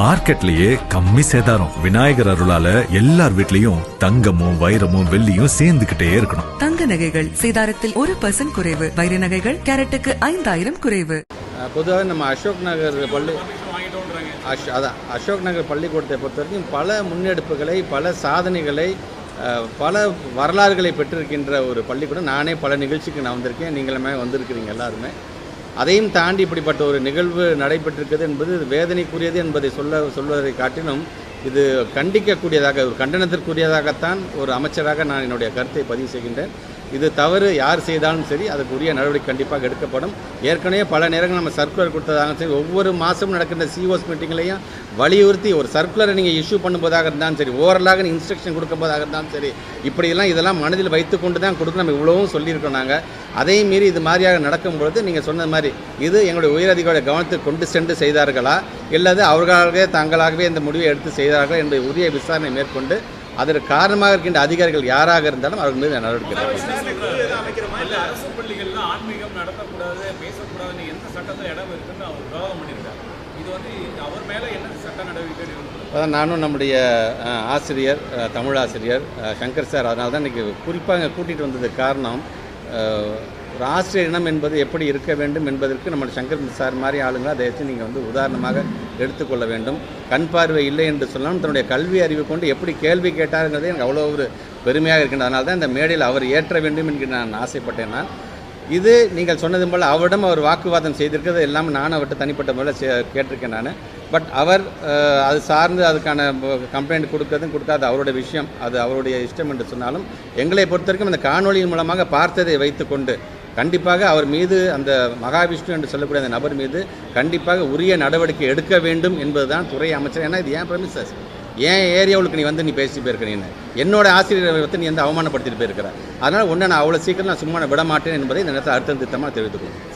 மார்க்கெட்லயே கம்மி சேதாரம். விநாயகர் அருளால எல்லார் வீட்லயும் தங்கமும் வைரமும் வெள்ளியும் சேர்ந்துகிட்டே இருக்கணும். தங்க நகைகள் சேதாரத்தில் ஒரு பர்சன்ட் குறைவு. வைர நகைகள் கேரட்டுக்கு ஐந்தாயிரம் குறைவு. பொதுவாக நம்ம அசோக் நகர் பள்ளி அஷ் அதான் அசோக் நகர் பள்ளிக்கூடத்தை பொறுத்த வரைக்கும் பல முன்னெடுப்புகளை பல சாதனைகளை பல வரலாறுகளை பெற்றிருக்கின்ற ஒரு பள்ளிக்கூடம். நானே பல நிகழ்ச்சிக்கு நான் வந்திருக்கேன். நீங்களுமே வந்திருக்கிறீங்க எல்லாருமே. அதையும் தாண்டி இப்படிப்பட்ட ஒரு நிகழ்வு நடைபெற்றிருக்கிறது என்பது வேதனைக்குரியது என்பதை சொல்ல சொல்வதை காட்டிலும் இது கண்டிக்கக்கூடியதாக ஒரு கண்டனத்திற்குரியதாகத்தான் ஒரு அமைச்சராக நான் என்னுடைய கருத்தை பதிவு செய்கின்றேன். இது தவறு யார் செய்தாலும் சரி அதுக்குரிய நடவடிக்கை கண்டிப்பாக எடுக்கப்படும். ஏற்கனவே பல நேரங்கள் நம்ம சர்க்குலர் கொடுத்ததாக சரி ஒவ்வொரு மாதமும் நடக்கின்ற சிஓஸ் மீட்டிங்லையும் வலியுறுத்தி ஒரு சர்க்குலரை நீங்கள் இஷ்யூ பண்ணும்போதாக இருந்தாலும் சரி ஓரலாக நீங்கள் இன்ஸ்ட்ரக்ஷன் கொடுக்கும்போதாக இருந்தாலும் சரி இப்படியெல்லாம் இதெல்லாம் மனதில் வைத்துக்கொண்டு தான் கொடுக்க நம்ம இவ்வளவும் சொல்லியிருக்கோம் நாங்கள் அதையும் மீறி இது மாதிரியாக நடக்கும் பொழுது நீங்கள் சொன்ன மாதிரி இது எங்களுடைய உயரதிகாரியோட கவனத்துக்கு கொண்டு சென்று செய்தார்களா? இல்லது அவர்களாகவே தாங்களாகவே இந்த முடிவை எடுத்து செய்தார்களா? என்பதை உரிய விசாரணை மேற்கொண்டு அதற்கு காரணமாக இருக்கின்ற அதிகாரிகள் யாராக இருந்தாலும் அவர்கள் மீது நடவடிக்கை அதான் நானும் நம்முடைய ஆசிரியர் தமிழ் ஆசிரியர் சங்கர் சார் அதனால தான் இன்றைக்கி குறிப்பாக கூட்டிகிட்டு வந்ததுக்கு காரணம் ஒரு ஆசிரியர் இனம் என்பது எப்படி இருக்க வேண்டும் என்பதற்கு நம்ம சங்கர் சார் மாதிரி ஆளுங்களை அதை வச்சு நீங்கள் வந்து உதாரணமாக எடுத்துக்கொள்ள வேண்டும். கண் பார்வை இல்லை என்று சொன்னாலும் தன்னுடைய கல்வி அறிவு கொண்டு எப்படி கேள்வி கேட்டாருங்கிறது எனக்கு அவ்வளோ ஒரு பெருமையாக இருக்கின்றது. அதனால தான் இந்த மேடையில் அவர் ஏற்ற வேண்டும் என்று நான் ஆசைப்பட்டேன் நான் இது நீங்கள் சொன்னது போல் அவரிடம் அவர் வாக்குவாதம் செய்திருக்கிறது. எல்லாமே நான் அவர்கிட்ட தனிப்பட்ட முறையில் சே- கேட்டிருக்கேன் நான். பட் அவர் அது சார்ந்து அதுக்கான கம்ப்ளைண்ட் கொடுக்கறதும் கொடுக்காது அவருடைய விஷயம் அது அவருடைய இஷ்டம் என்று சொன்னாலும் எங்களை பொறுத்த வரைக்கும் அந்த காணொலியின் மூலமாக பார்த்ததை வைத்துக்கொண்டு கண்டிப்பாக அவர் மீது அந்த மகாவிஷ்ணு என்று சொல்லக்கூடிய அந்த நபர் மீது கண்டிப்பாக உரிய நடவடிக்கை எடுக்க வேண்டும் என்பதுதான் துறை அமைச்சர். ஏன்னா இது ஏன் ப்ரமிசஸ் ஏன் ஏரியாவுக்கு நீ வந்து நீ பேசி போயிருக்க நீ என்னோட ஆசிரியரை வந்து நீ வந்து அவமானப்படுத்திட்டு போயிருக்கிற. அதனால் ஒன்று நான் அவ்வளோ சீக்கிரம் நான் சும்மா விட மாட்டேன் என்பதை இந்த நேரத்தில் அர்த்தம் திட்டமாக தெரிவித்துக்கணும்